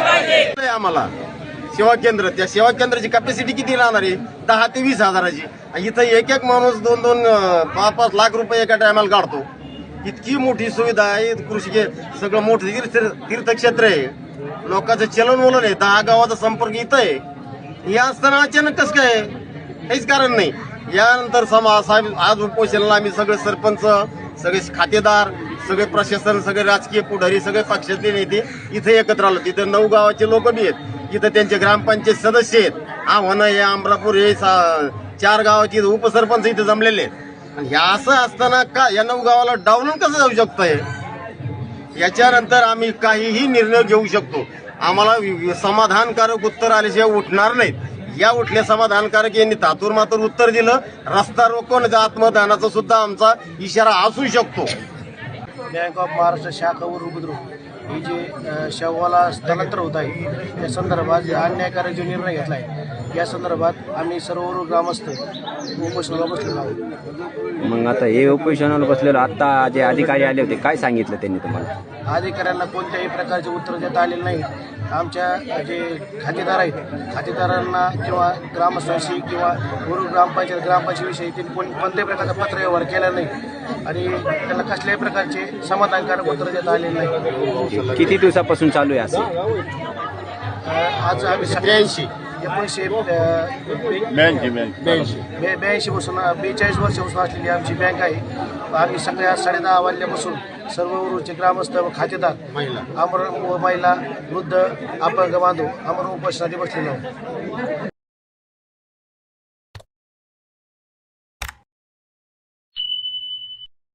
पाहिजे. आम्हाला सेवा केंद्र त्या सेवा केंद्राची कॅपॅसिटी किती राहणार आहे? दहा ते वीस हजाराची. इथं एक एक माणूस दोन दोन पाच पाच लाख रुपये एका टायमाला काढतो. इतकी मोठी सुविधा आहे कृषी सगळं मोठं तीर्थ तीर्थक्षेत्र आहे. लोकांचं चलन वलन आहे दहा गावाचा संपर्क इथं आहे. या असताना अचानक कसं काय? काहीच कारण नाही. यानंतर समाज साहेब आज उपोषणाला आम्ही सगळे सरपंच सगळे खातेदार सगळे प्रशासन सगळे राजकीय पुढारी सगळे पक्षातले नेते इथे एकत्र आलो. तिथे नऊ गावाचे लोक बी आहेत. इथं त्यांचे ग्रामपंचायत सदस्य आहेत. आव्हानं हे आमरापूर हे सा- चार गावाचे उपसरपंच इथे जमलेले आहेत. आणि ह्या असं असताना का या नऊ गावाला डावलून कसं जाऊ शकतंय? याच्यानंतर आम्ही काहीही निर्णय घेऊ शकतो. आम्हाला समाधानकारक उत्तर आल्याशिवाय उठणार नाहीत. या उठल्या समाधानकारक यांनी तातूर मातूर उत्तर दिलं. रस्ता रोको आणि आत्मदानाचा सुद्धा आमचा इशारा असू शकतो. बँक ऑफ महाराष्ट्र शाखावर बुद्रुक ही जे शवाला स्थलांतर होत आहे या संदर्भात जे अन्यायकारक जो निर्णय घेतला आहे या संदर्भात आम्ही सर्व ग्रामस्थ उपोषणाला बसलेलो आहोत. मग आता हे उपोषणाला बसलेलो आता जे अधिकारी आले होते काय सांगितलं त्यांनी तुम्हाला? अधिकाऱ्यांना कोणत्याही प्रकारचे उत्तर देता आलेले नाही. आमच्या जे खातेदार आहेत खातेदारांना किंवा ग्रामस्थांशी किंवा गुरु ग्रामपंचायत ग्रामपंचायतीविषयी त्यांनी कोण कोणत्याही प्रकारचा पत्रव्यवहार केला नाही. आणि त्यांना कसल्याही प्रकारचे समाधानकारक उत्तर देता आलेले नाही. किती दिवसापासून चालू आहे असं? आज आम्ही त्र्याऐंशी एकोणीसशे ब्याऐंशी ब्याऐंशी. ब्याऐंशी. पासून बेचाळीस वर्षापासून असलेली आमची बँक आहे. आम्ही सगळ्या साडेदहा वाजल्यापासून सर्व उरूचे ग्रामस्थ व खातेदार महिला. अमर व महिला वृद्ध अपंग बांधव अमर उपोषणाने बसलेले